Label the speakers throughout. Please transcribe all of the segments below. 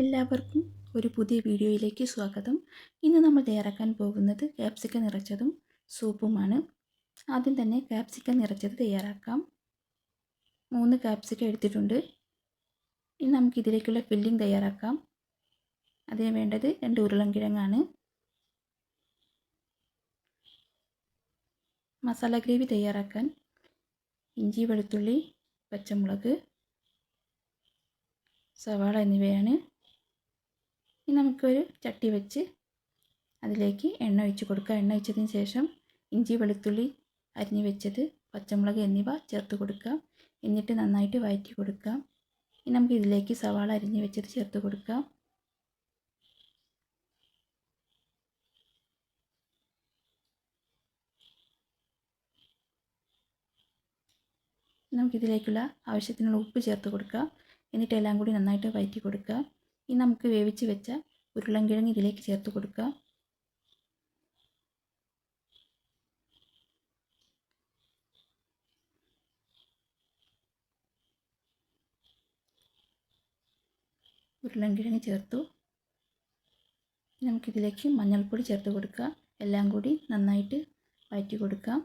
Speaker 1: എല്ലാവർക്കും ഒരു പുതിയ വീഡിയോയിലേക്ക് സ്വാഗതം. ഇന്ന് നമ്മൾ തയ്യാറാക്കാൻ പോകുന്നത് ക്യാപ്സിക്കം നിറച്ചതും സൂപ്പുമാണ്. ആദ്യം തന്നെ ക്യാപ്സിക്കം നിറച്ചത് തയ്യാറാക്കാം. മൂന്ന് കാപ്സിക്ക എടുത്തിട്ടുണ്ട്. ഇനി നമുക്ക് ഇതിലേക്കുള്ള ഫില്ലിംഗ് തയ്യാറാക്കാം. അതിന് വേണ്ടത് രണ്ട് ഉരുളൻകിഴങ്ങാണ്. മസാല ഗ്രേവി തയ്യാറാക്കാൻ ഇഞ്ചി വെളുത്തുള്ളി പച്ചമുളക് സവാള എന്നിവയാണ്. ഇനി നമുക്കൊരു ചട്ടി വെച്ച് അതിലേക്ക് എണ്ണ ഒഴിച്ച് കൊടുക്കുക. എണ്ണ ഒഴിച്ചതിന് ശേഷം ഇഞ്ചി വെളുത്തുള്ളി അരിഞ്ഞ് വെച്ചത് പച്ചമുളക് എന്നിവ ചേർത്ത് കൊടുക്കുക. എന്നിട്ട് നന്നായിട്ട് വഴറ്റി കൊടുക്കുക. ഇനി നമുക്ക് ഇതിലേക്ക് സവാള അരിഞ്ഞ് വെച്ചത് ചേർത്ത് കൊടുക്കുക. നമുക്കിതിലേക്കുള്ള ആവശ്യത്തിനുള്ള ഉപ്പ് ചേർത്ത് കൊടുക്കുക. എന്നിട്ട് എല്ലാം കൂടി നന്നായിട്ട് വഴറ്റി കൊടുക്കുക. ഇനി നമുക്ക് വേവിച്ച് വെച്ച ഉരുളൻകിഴങ്ങ് ഇതിലേക്ക് ചേർത്ത് കൊടുക്കുക ഉരുളൻകിഴങ്ങ് ചേർത്തു. നമുക്കിതിലേക്ക് മഞ്ഞൾപ്പൊടി ചേർത്ത് കൊടുക്കുക എല്ലാം കൂടി നന്നായിട്ട് വഴറ്റി കൊടുക്കാം.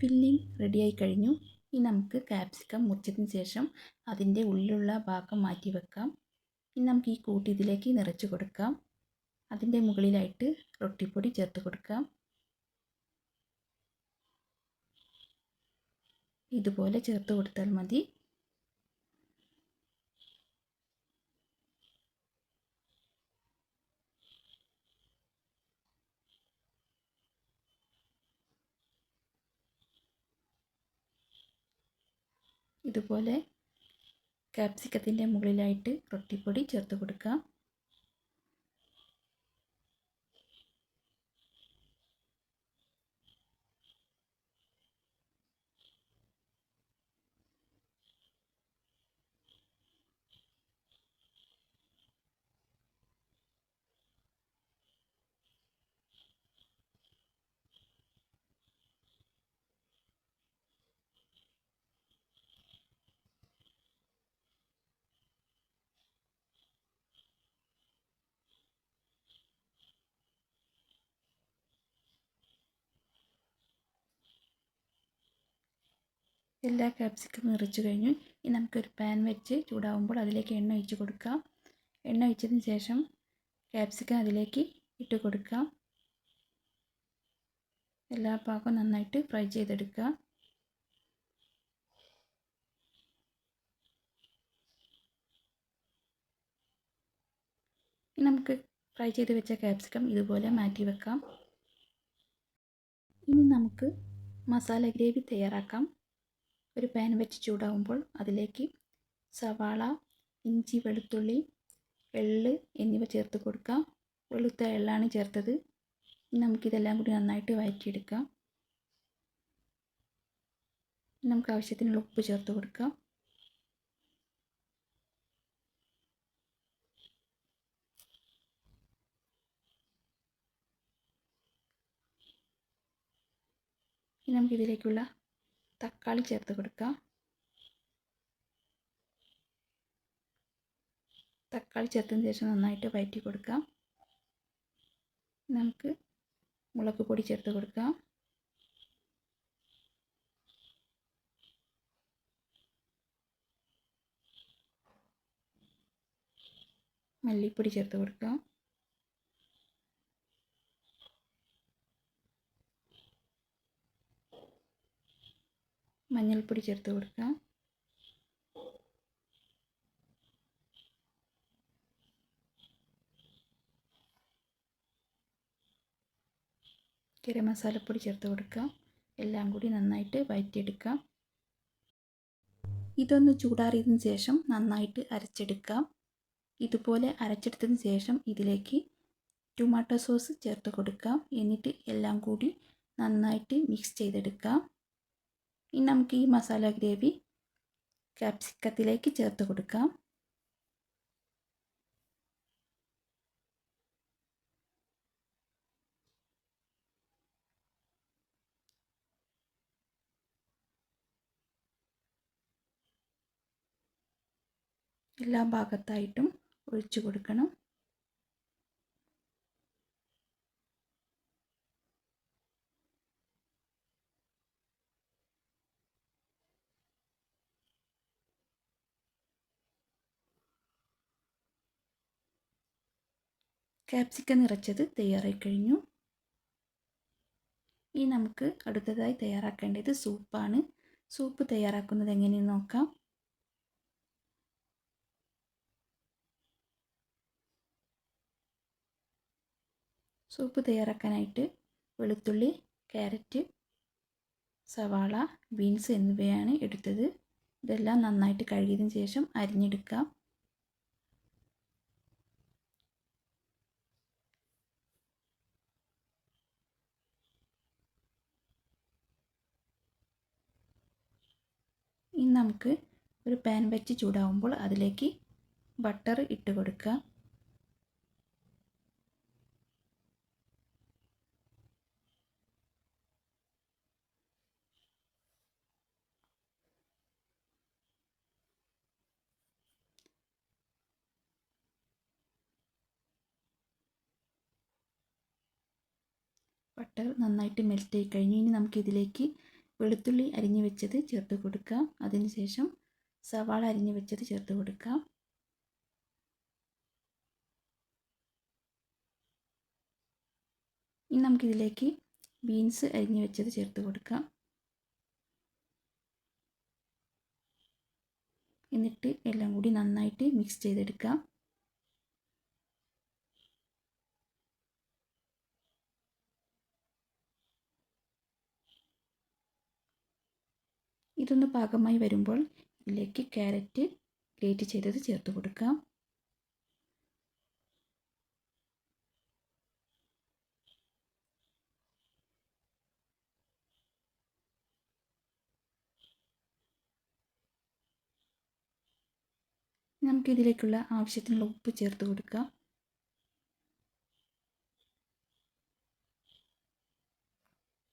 Speaker 1: ഫില്ലിംഗ് റെഡിയായി കഴിഞ്ഞു ഇനി നമുക്ക് ക്യാപ്സിക്കം മുറിച്ചതിന് ശേഷം അതിന്റെ ഉള്ളിലുള്ള ഭാഗം മാറ്റി വെക്കാം. ഇനി നമുക്ക് ഈ കൂട്ടി ഇതിലേക്ക് നിറച്ച് കൊടുക്കാം. അതിന്റെ മുകളിലായിട്ട് റൊട്ടിപ്പൊടി ചേർത്ത് കൊടുക്കാം. ഇതുപോലെ ചേർത്ത് കൊടുത്താൽ മതി. ഇതുപോലെ ക്യാപ്സിക്കത്തിന്റെ മുകളിലായിട്ട് റൊട്ടിപ്പൊടി ചേർത്ത് കൊടുക്കുക എല്ലാ ക്യാപ്സിക്കം നിറച്ച് കഴിഞ്ഞു. ഇനി നമുക്കൊരു പാൻ വെച്ച് ചൂടാവുമ്പോൾ അതിലേക്ക് എണ്ണ ഒഴിച്ച് കൊടുക്കാം. എണ്ണ ഒഴിച്ചതിന് ശേഷം ക്യാപ്സിക്കം അതിലേക്ക് ഇട്ട് കൊടുക്കാം. എല്ലാ പാകവും നന്നായിട്ട് ഫ്രൈ ചെയ്തെടുക്കുക. നമുക്ക് ഫ്രൈ ചെയ്ത് വെച്ച ക്യാപ്സിക്കം ഇതുപോലെ മാറ്റി വെക്കാം. ഇനി നമുക്ക് മസാല ഗ്രേവി തയ്യാറാക്കാം. ഒരു പാൻ വെച്ച് ചൂടാകുമ്പോൾ അതിലേക്ക് സവാള ഇഞ്ചി വെളുത്തുള്ളി എള്ള് എന്നിവ ചേർത്ത് കൊടുക്കാം വെളുത്ത എള്ളാണ് ചേർത്തത്. നമുക്കിതെല്ലാം കൂടി നന്നായിട്ട് വഴറ്റിയെടുക്കാം നമുക്ക് ആവശ്യത്തിനുള്ള ഉപ്പ് ചേർത്ത് കൊടുക്കാം ഇനി നമുക്കിതിലേക്കുള്ള തക്കാളി ചേർത്ത് കൊടുക്കാം. തക്കാളി ചേർത്തതിന് ശേഷം നന്നായിട്ട് വഴറ്റി കൊടുക്കാം. നമുക്ക് മുളക് പൊടി ചേർത്ത് കൊടുക്കാം. മല്ലിപ്പൊടി ചേർത്ത് കൊടുക്കാം. മഞ്ഞൾപ്പൊടി ചേർത്ത് കൊടുക്കാം ഗരം മസാലപ്പൊടി ചേർത്ത് കൊടുക്കാം എല്ലാം കൂടി നന്നായിട്ട് വഴറ്റിയെടുക്കാം ഇതൊന്ന് ചൂടാറിയതിന് ശേഷം നന്നായിട്ട് അരച്ചെടുക്കാം ഇതുപോലെ അരച്ചെടുത്തതിന് ശേഷം ഇതിലേക്ക് ടൊമാറ്റോ സോസ് ചേർത്ത് കൊടുക്കാം എന്നിട്ട് എല്ലാം കൂടി നന്നായിട്ട് മിക്സ് ചെയ്തെടുക്കാം ഇനി നമുക്ക് ഈ മസാല ഗ്രേവി ക്യാപ്സിക്കത്തിലേക്ക് ചേർത്ത് കൊടുക്കാം. എല്ലാ ഭാഗത്തായിട്ടും ഒഴിച്ചു കൊടുക്കണം. ക്യാപ്സിക്കം നിറച്ചത് തയ്യാറായി കഴിഞ്ഞു. ഇനി നമുക്ക് അടുത്തതായി തയ്യാറാക്കേണ്ടത് സൂപ്പാണ്. സൂപ്പ് തയ്യാറാക്കുന്നത് എങ്ങനെയെന്ന് നോക്കാം. സൂപ്പ് തയ്യാറാക്കാനായിട്ട് വെളുത്തുള്ളി ക്യാരറ്റ് സവാള ബീൻസ് എന്നിവയാണ് എടുത്തത്. ഇതെല്ലാം നന്നായിട്ട് കഴുകിയതിന് ശേഷം അരിഞ്ഞെടുക്കാം ഇനി നമുക്ക് ഒരു പാൻ വെച്ച് ചൂടാവുമ്പോൾ അതിലേക്ക് ബട്ടർ ഇട്ട് കൊടുക്കുക. ബട്ടർ നന്നായിട്ട് മെൽറ്റ് ആയി കഴിഞ്ഞ്. ഇനി നമുക്കിതിലേക്ക് വെളുത്തുള്ളി അരിഞ്ഞു വെച്ചത് ചേർത്ത് കൊടുക്കാം. അതിനുശേഷം സവാള അരിഞ്ഞു വെച്ചത് ചേർത്ത് കൊടുക്കാം. ഇനി നമുക്കിതിലേക്ക് ബീൻസ് അരിഞ്ഞു വെച്ചത് ചേർത്ത് കൊടുക്കാം. എന്നിട്ട് എല്ലാം കൂടി നന്നായിട്ട് മിക്സ് ചെയ്തെടുക്കാം. ഇതൊന്ന് പാകമായി വരുമ്പോൾ ഇതിലേക്ക് ക്യാരറ്റ് ഗ്രേറ്റ് ചെയ്തത് ചേർത്ത് കൊടുക്കാം. നമുക്കിതിലേക്കുള്ള ആവശ്യത്തിനുള്ള ഉപ്പ് ചേർത്ത് കൊടുക്കാം.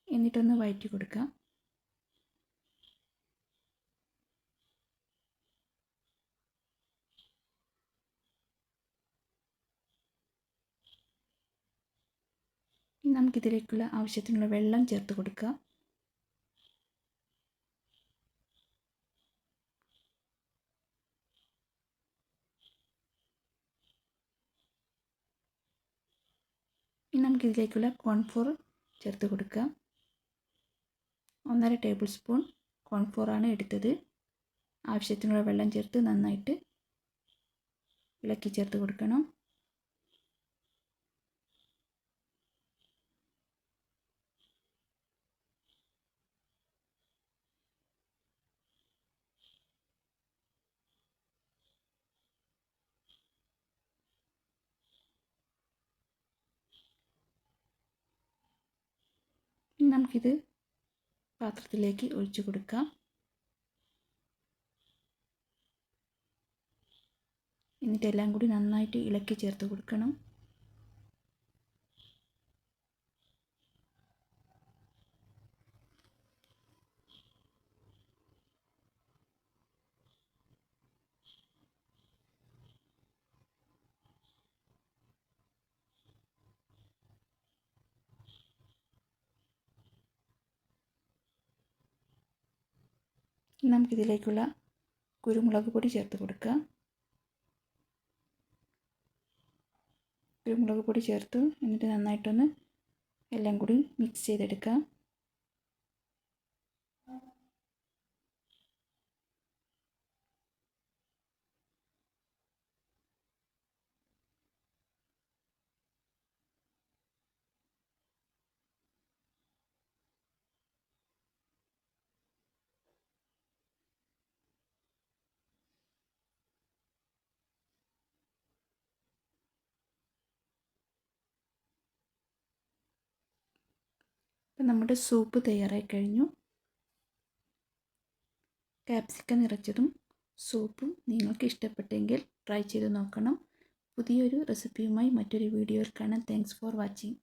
Speaker 1: എന്നിട്ടൊന്ന് വഴറ്റി കൊടുക്കാം. ഇനി നമുക്കിതിലേക്കുള്ള ആവശ്യത്തിനുള്ള വെള്ളം ചേർത്ത് കൊടുക്കുക. ഇനി നമുക്കിതിലേക്കുള്ള കോൺഫ്ലോർ ചേർത്ത് കൊടുക്കുക. ഒന്നര ടേബിൾ സ്പൂൺ കോൺഫ്ലോറാണ് എടുത്തത്. ആവശ്യത്തിനുള്ള വെള്ളം ചേർത്ത് നന്നായിട്ട് ഇളക്കി ചേർത്ത് കൊടുക്കണം. ഇനി നമുക്കിത് പാത്രത്തിലേക്ക് ഒഴിച്ചു കൊടുക്കാം. എന്നിട്ടെല്ലാം കൂടി നന്നായിട്ട് ഇളക്കി ചേർത്ത് കൊടുക്കണം. നമുക്കിതിലേക്കുള്ള കുരുമുളക് പൊടി ചേർത്ത് കൊടുക്കുക. കുരുമുളക് പൊടി ചേർത്ത് എന്നിട്ട് നന്നായിട്ടൊന്ന് എല്ലാം കൂടി മിക്സ് ചെയ്തെടുക്കുക. അപ്പം നമ്മുടെ സൂപ്പ് തയ്യാറായി കഴിഞ്ഞു. ക്യാപ്സിക്കം നിറച്ചതും സൂപ്പും നിങ്ങൾക്ക് ഇഷ്ടപ്പെട്ടെങ്കിൽ ട്രൈ ചെയ്ത് നോക്കണം. പുതിയൊരു റെസിപ്പിയുമായി മറ്റൊരു വീഡിയോയിൽ കാണാം. Thanks for watching